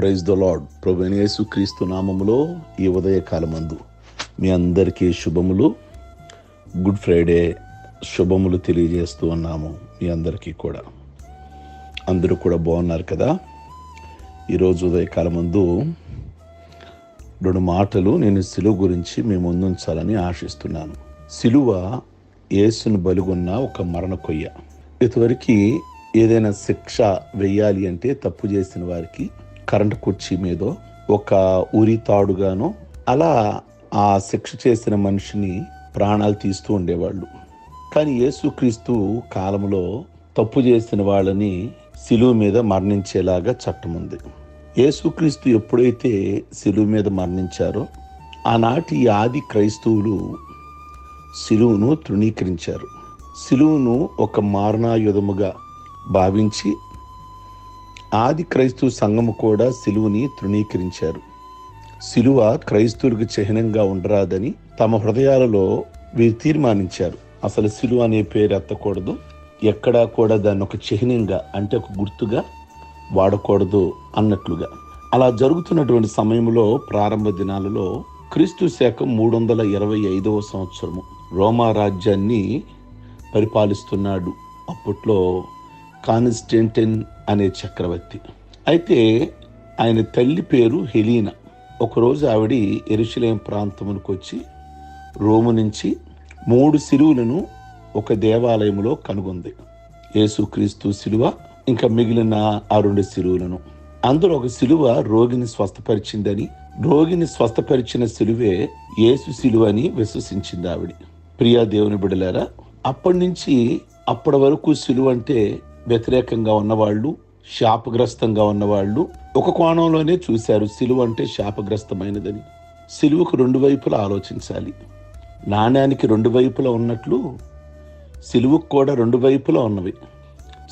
Praise the lord ప్రభు యేసు క్రీస్తు నామములో ఈ ఉదయకాలమందు మీ అందరికీ శుభములు. గుడ్ ఫ్రైడే శుభములు తెలియజేస్తూ ఉన్నాము మీ అందరికీ కూడా. అందరూ కూడా బాగున్నారు కదా? ఈరోజు ఉదయకాలమందు రెండు మాటలు నేను సిలువ గురించి మీ ముందుంచాలని ఆశిస్తున్నాను. సిలువ యేసును బలుగున్న ఒక మరణ కొయ్య. ఇదివరకు ఏదైనా శిక్ష వెయ్యాలి అంటే తప్పు చేసిన వారికి కరెంటు కుర్చీ మీదో ఒక ఉరి తాడుగానో అలా ఆ శిక్ష చేసిన మనిషిని ప్రాణాలు తీస్తూ ఉండేవాళ్ళు. కానీ యేసుక్రీస్తు కాలంలో తప్పు చేసిన వాళ్ళని సిలువ మీద మరణించేలాగా చట్టం ఉంది. యేసుక్రీస్తు ఎప్పుడైతే సిలువ మీద మరణించారో ఆనాటి ఆది క్రైస్తవులు సిలువును తృణీకరించారు. సిలువును ఒక మారణాయుధముగా భావించి ఆది క్రైస్తవ సంఘము కూడా సిలువుని తృణీకరించారు. సిలువ క్రైస్తవులకు చిహ్నంగా ఉండరాదని తమ హృదయాలలో వీరు తీర్మానించారు. అసలు సిలువ అనే పేరు ఎత్తకూడదు. ఎక్కడా కూడా దాన్ని ఒక చిహ్నంగా అంటే ఒక గుర్తుగా వాడకూడదు అన్నట్లుగా. అలా జరుగుతున్నటువంటి సమయంలో ప్రారంభ దినాలలో క్రీస్తు శాఖ మూడు వందల ఇరవై ఐదవ సంవత్సరము రోమా రాజ్యాన్ని పరిపాలిస్తున్నాడు. అప్పట్లో కాన్స్టెంటిన్ అనే చక్రవర్తి. అయితే ఆయన తల్లి పేరు హెలీనా. ఒకరోజు ఆవిడ ఎరుశలేం ప్రాంతమునికి వచ్చి రోము నుంచి మూడు సిలువులను ఒక దేవాలయంలో కనుగొంది. యేసుక్రీస్తు సిలువ ఇంకా మిగిలిన ఆ రెండు సిలువులను. అందులో ఒక సిలువ రోగిని స్వస్థపరిచిందని రోగిని స్వస్థపరిచిన సిలువే యేసు సిలువ అని విశ్వసించింది ఆవిడ. ప్రియా దేవుని బిడలారా అప్పటి నుంచి అప్పటి వరకు సిలువ అంటే వ్యతిరేకంగా ఉన్నవాళ్ళు శాపగ్రస్తంగా ఉన్నవాళ్ళు. ఒక కోణంలోనే చూశారు సిలువ అంటే శాపగ్రస్తమైనదని. సిలువకు రెండు వైపులా ఆలోచించాలి. నాణ్యానికి రెండు వైపులా ఉన్నట్లు సిలువకు కూడా రెండు వైపులా ఉన్నవి.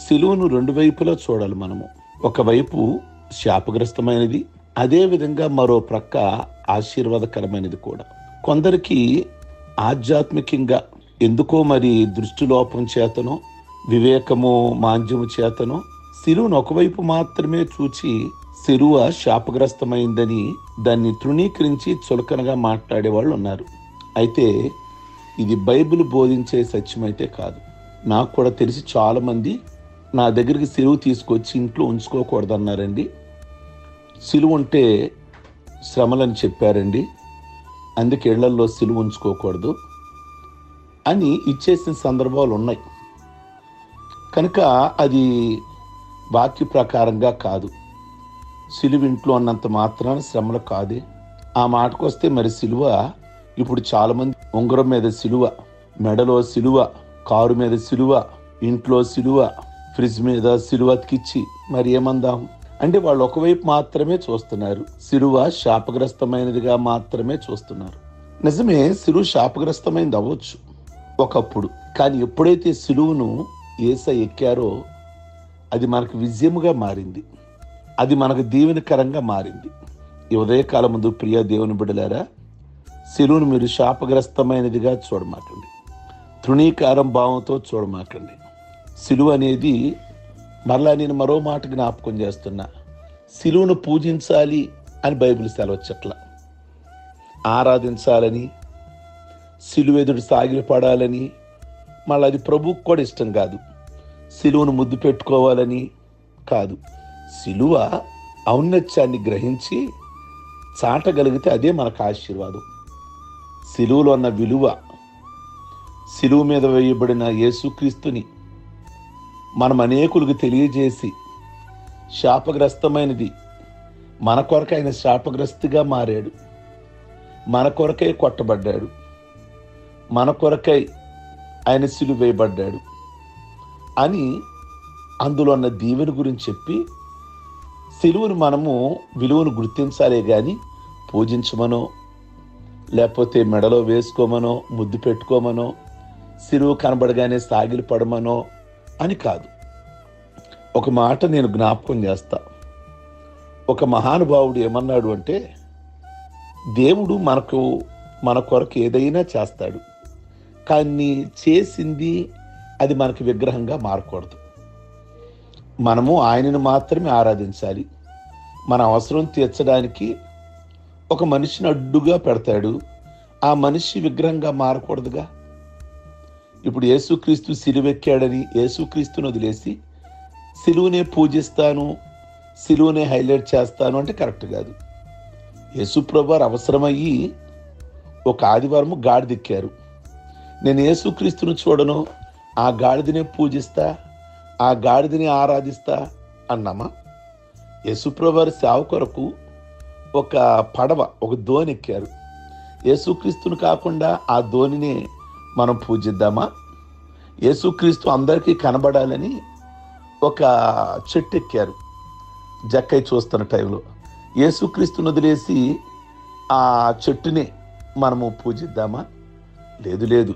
సిలువను రెండు వైపులా చూడాలి మనము. ఒకవైపు శాపగ్రస్తమైనది అదే విధంగా మరో ప్రక్క ఆశీర్వాదకరమైనది కూడా. కొందరికి ఆధ్యాత్మికంగా ఎందుకో మరి దృష్టిలోపం చేతనో వివేకము మాంద్యము చేతను శిరువును ఒకవైపు మాత్రమే చూచి శిరువ శాపగ్రస్తమైందని దాన్ని తృణీకరించి చులకనగా మాట్లాడే వాళ్ళు ఉన్నారు. అయితే ఇది బైబిల్ బోధించే సత్యమైతే కాదు. నాకు కూడా తెలిసి చాలామంది నా దగ్గరికి సిలువు తీసుకొచ్చి ఇంట్లో ఉంచుకోకూడదన్నారండి. సిలువు ఉంటే శ్రమలని చెప్పారండి. అందుకే ఇళ్ళల్లో సిలువు ఉంచుకోకూడదు అని ఇచ్చేసిన సందర్భాలు ఉన్నాయి. కనుక అది వాక్య ప్రకారంగా కాదు. సిలువ ఇంట్లో అన్నంత మాత్రాన శ్రమలు కాదే. ఆ మాటకొస్తే మరి సిలువ ఇప్పుడు చాలామంది ఉంగరం మీద సిలువ మెడలో సిలువ కారు మీద సిలువ ఇంట్లో సిలువ ఫ్రిడ్జ్ మీద సిలువ అతికిచ్చి మరి ఏమందాం? అంటే వాళ్ళు ఒకవైపు మాత్రమే చూస్తున్నారు. సిలువ శాపగ్రస్తమైనదిగా మాత్రమే చూస్తున్నారు. నిజమే సిలువ శాపగ్రస్తమైనది అవ్వచ్చు ఒకప్పుడు. కానీ ఎప్పుడైతే సిలువును ఏస ఎక్కారో అది మనకు విజయముగా మారింది. అది మనకు దీవెనకరంగా మారింది. ఈ ఉదయకాలం ముందు ప్రియ దేవుని బిడ్డలారా శిలువును మీరు శాపగ్రస్తమైనదిగా చూడమాకండి. తృణీకారం భావంతో చూడమాకండి. శిలువ అనేది మరలా నేను మరో మాట జ్ఞాపకం చేస్తున్నా. శిలువును పూజించాలి అని బైబిల్ సెలవచ్చట్ల. ఆరాధించాలని సిలువెదుడు సాగిలపడాలని మళ్ళీ అది ప్రభువుకు కూడా ఇష్టం కాదు. సిలువను ముద్దు పెట్టుకోవాలని కాదు. సిలువ ఔన్నత్యాన్ని గ్రహించి చాటగలిగితే అదే మనకు ఆశీర్వాదం. సిలువలో ఉన్న విలువ సిలువ మీద వేయబడిన యేసుక్రీస్తుని మనం అనేకులకు తెలియజేసి శాపగ్రస్తమైనది మన కొరకు ఆయన శాపగ్రస్తుగా మారాడు. మన కొరకై కొట్టబడ్డాడు. మన కొరకై ఆయన సిలువేయబడ్డాడు అని అందులో ఉన్న దీవెన గురించి చెప్పి సిలువును మనము విలువను గుర్తించాలే కానీ పూజించమనో లేకపోతే మెడలో వేసుకోమనో ముద్దు పెట్టుకోమనో సిలువు కనబడగానే సాగిలి పడమనో అని కాదు. ఒక మాట నేను జ్ఞాపకం చేస్తా. ఒక మహానుభావుడు ఏమన్నాడు అంటే దేవుడు మనకు మన కొరకు ఏదైనా చేస్తాడు. కానీ చేసింది అది మనకి విగ్రహంగా మారకూడదు. మనము ఆయనను మాత్రమే ఆరాధించాలి. మన అవసరం తీర్చడానికి ఒక మనిషిని అడ్డుగా పెడతాడు. ఆ మనిషి విగ్రహంగా మారకూడదుగా? ఇప్పుడు యేసుక్రీస్తు సిలువెక్కాడని యేసుక్రీస్తుని వదిలేసి సిలువునే పూజిస్తాను సిలువునే హైలైట్ చేస్తాను అంటే కరెక్ట్ కాదు. యేసుప్రభు వారు అవసరమయ్యి ఒక ఆదివారము గాడిదిక్కారు. నేను యేసుక్రీస్తును చూడను ఆ గాడిదనే పూజిస్తా ఆ గాడిదని ఆరాధిస్తా అన్నామా? యేసుప్రవారి సేవ కొరకు ఒక పడవ ఒక ధోని ఎక్కారు. యేసుక్రీస్తును కాకుండా ఆ ధోనిని మనం పూజిద్దామా? యేసుక్రీస్తు అందరికీ కనబడాలని ఒక చెట్టు ఎక్కారు. జక్కై చూస్తున్న టైంలో యేసుక్రీస్తును వదిలేసి ఆ చెట్టుని మనము పూజిద్దామా? లేదు లేదు.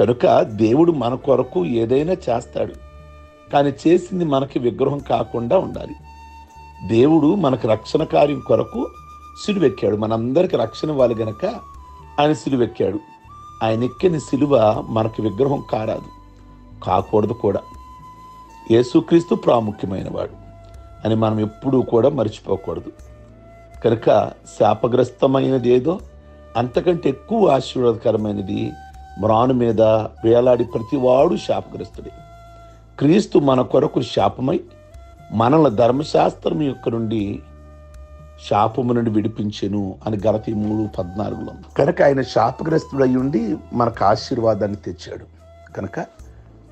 కనుక దేవుడు మన కొరకు ఏదైనా చేస్తాడు. కానీ చేసింది మనకి విగ్రహం కాకుండా ఉండాలి. దేవుడు మనకు రక్షణ కార్యం కొరకు సిలువెక్కాడు. మనందరికి రక్షణ ఇవ్వాలి గనక ఆయన సిలువెక్కాడు. ఆయన ఎక్కిన సిలువ మనకి విగ్రహం కారాదు. కాకూడదు కూడా. యేసుక్రీస్తు ప్రాముఖ్యమైన వాడు అని మనం ఎప్పుడూ కూడా మర్చిపోకూడదు. కనుక శాపగ్రస్తమైనది ఏదో అంతకంటే ఎక్కువ ఆశీర్వాదకరమైనది మ్రాను మీద వేలాడి ప్రతివాడు శాపగ్రస్తుడే. క్రీస్తు మన కొరకు శాపమై మనల్ని ధర్మశాస్త్రం యొక్క నుండి శాపము నుండి విడిపించెను అని గలతి మూడు పద్నాలుగులో ఉంది. కనుక ఆయన శాపగ్రస్తుడై ఉండి మనకు ఆశీర్వాదాన్ని తెచ్చాడు. కనుక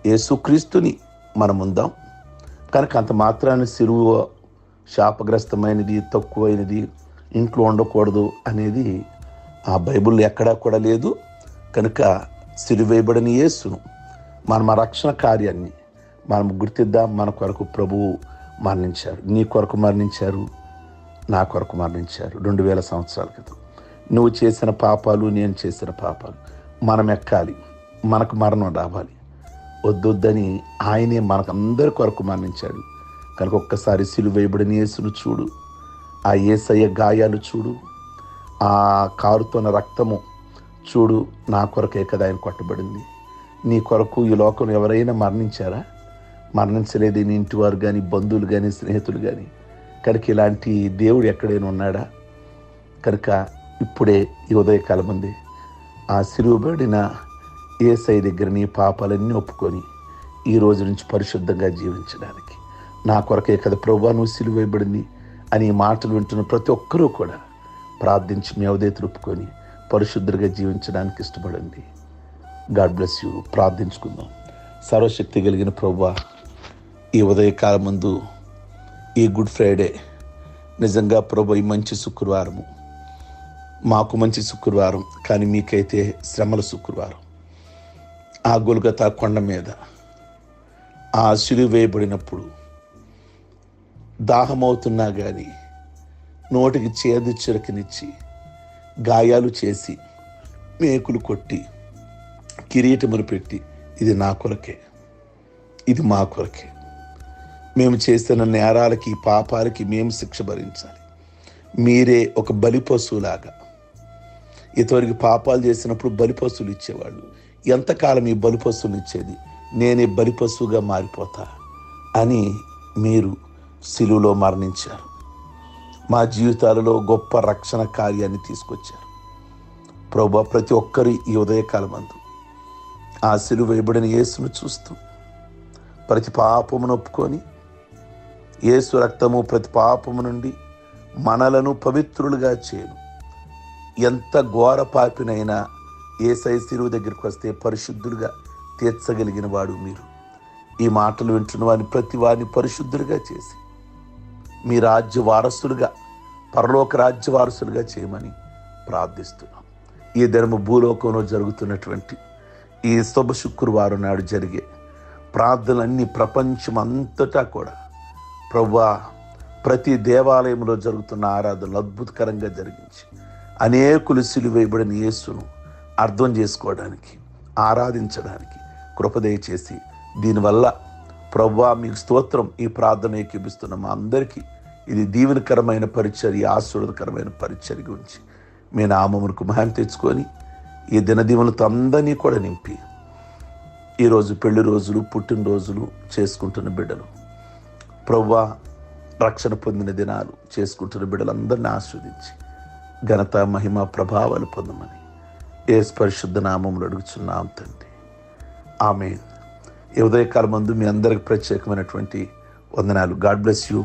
యేసుక్రీస్తుని మనం ఉందాం కనుక అంత మాత్రాన్ని సిరువు శాపగ్రస్తమైనది తక్కువైనది ఇంట్లో ఉండకూడదు అనేది ఆ బైబుల్ ఎక్కడా కూడా లేదు. కనుక సిరివేయబడిన యేసును మనం ఆ రక్షణ కార్యాన్ని మనం గుర్తిద్దాం. మన కొరకు ప్రభువు మరణించారు. నీ కొరకు మరణించారు. నా కొరకు మరణించారు. రెండు వేల సంవత్సరాల క్రితం. నువ్వు చేసిన పాపాలు నేను చేసిన పాపాలు. మనం ఎక్కాలి. మనకు మరణం రావాలి. వద్దొద్దని ఆయనే మనకు అందరి కొరకు మరణించాడు. కనుక ఒక్కసారి సిలువేయబడిన యేసును చూడు. ఆ ఏసయ్య గాయాలు చూడు. ఆ కారుతున్న రక్తము చూడు నా కొరకే కదా ఆయన కొట్టబడింది. నీ కొరకు ఈ లోకంలో ఎవరైనా మరణించారా? మరణించలేదు నీ ఇంటి వారు కానీ బంధువులు కానీ స్నేహితులు కానీ కనుక ఇలాంటి దేవుడు ఎక్కడైనా ఉన్నాడా? కనుక ఇప్పుడే ఈ ఉదయకాలం ఉంది ఆ సిరువుబడిన ఏసై దగ్గర నీ పాపాలన్నీ ఒప్పుకొని ఈ రోజు నుంచి పరిశుద్ధంగా జీవించడానికి నా కొరకే కదా ప్రభా నువ్వు సిలువేయబడింది అని మాటలు వింటున్న ప్రతి ఒక్కరూ కూడా ప్రార్థించి మీ అవదే ఒప్పుకొని పరిశుద్ధులుగా జీవించడానికి ఇష్టపడండి. God bless you. ప్రార్థించుకుందాం. సర్వశక్తి కలిగిన ప్రభు ఈ ఉదయకాలం ముందు ఈ గుడ్ ఫ్రైడే నిజంగా ప్రభు ఈ మంచి శుక్రవారము మాకు మంచి శుక్రవారం కానీ మీకైతే శ్రమల శుక్రవారం. ఆ గొలుగత కొండ మీద ఆ సిలువ వేయబడినప్పుడు దాహమవుతున్నా కానీ నోటికి చేదు చిరకనిచ్చి గాయాలు చేసి మేకులు కొట్టి కిరీటములు పెట్టి ఇది నా కొరకే. ఇది మా కొరకే. మేము చేసిన నేరాలకి పాపాలకి మేము శిక్ష భరించాలి. మీరే ఒక బలి పశువులాగా ఇంతవరకు పాపాలు చేసినప్పుడు బలి పశువులు ఇచ్చేవాళ్ళు. ఎంతకాలం ఈ బలి పశువులు ఇచ్చేది? నేనే బలి పశువుగా మారిపోతా అని మీరు సిలువలో మరణించారు. మా జీవితాలలో గొప్ప రక్షణ కార్యాన్ని తీసుకొచ్చారు. ప్రభా ప్రతి ఒక్కరి ఈ ఉదయకాలమందు ఆ సిలువ వేయబడిన యేసును చూస్తూ ప్రతి పాపమును ఒప్పుకొని యేసు రక్తము ప్రతి పాపము నుండి మనలను పవిత్రులుగా చేయను. ఎంత ఘోర పాపినైనా ఏసై సిలువ దగ్గరికి వస్తే పరిశుద్ధులుగా తీర్చగలిగిన వాడు మీరు. ఈ మాటలు వింటున్న వారిని ప్రతి వారిని పరిశుద్ధులుగా చేసి మీ రాజ్య వారసులుగా పరలోక రాజ్య వారసులుగా చేయమని ప్రార్థిస్తున్నాం. ఈ దినము భూలోకంలో జరుగుతున్నటువంటి ఈ శుభ శుక్రవారం నాడు జరిగే ప్రార్థనలన్నీ ప్రపంచం అంతటా కూడా ప్రవ్వా ప్రతి దేవాలయంలో జరుగుతున్న ఆరాధనలు అద్భుతకరంగా జరిగించి అనేకులు సిలువేయబడిన యేసును అర్థం చేసుకోవడానికి ఆరాధించడానికి కృపదయ చేసి దీనివల్ల ప్రభు మీకు స్తోత్రం. ఈ ప్రార్థన ఏకీపిస్తున్న. మా అందరికీ ఇది దీవెనకరమైన పరిచర్య ఆశీర్వదకరమైన పరిచర్య గురించి మీ నామమునకు మహిమ తెచ్చుకొని ఈ దినదీవులతో అందరినీ కూడా నింపి ఈరోజు పెళ్ళి రోజులు పుట్టినరోజులు చేసుకుంటున్న బిడ్డలు. ప్రవ్వా రక్షణ పొందిన దినాలు చేసుకుంటున్న బిడ్డలందరినీ ఆస్వాదించి ఘనత మహిమ ప్రభావాలు పొందమని ఏ పరిశుద్ధ నామములు అడుగుచున్నాం తండ్రి. ఆమె ఉదయకాలం మందు మీ అందరికి ప్రత్యేకమైనటువంటి వందనాలు. God bless you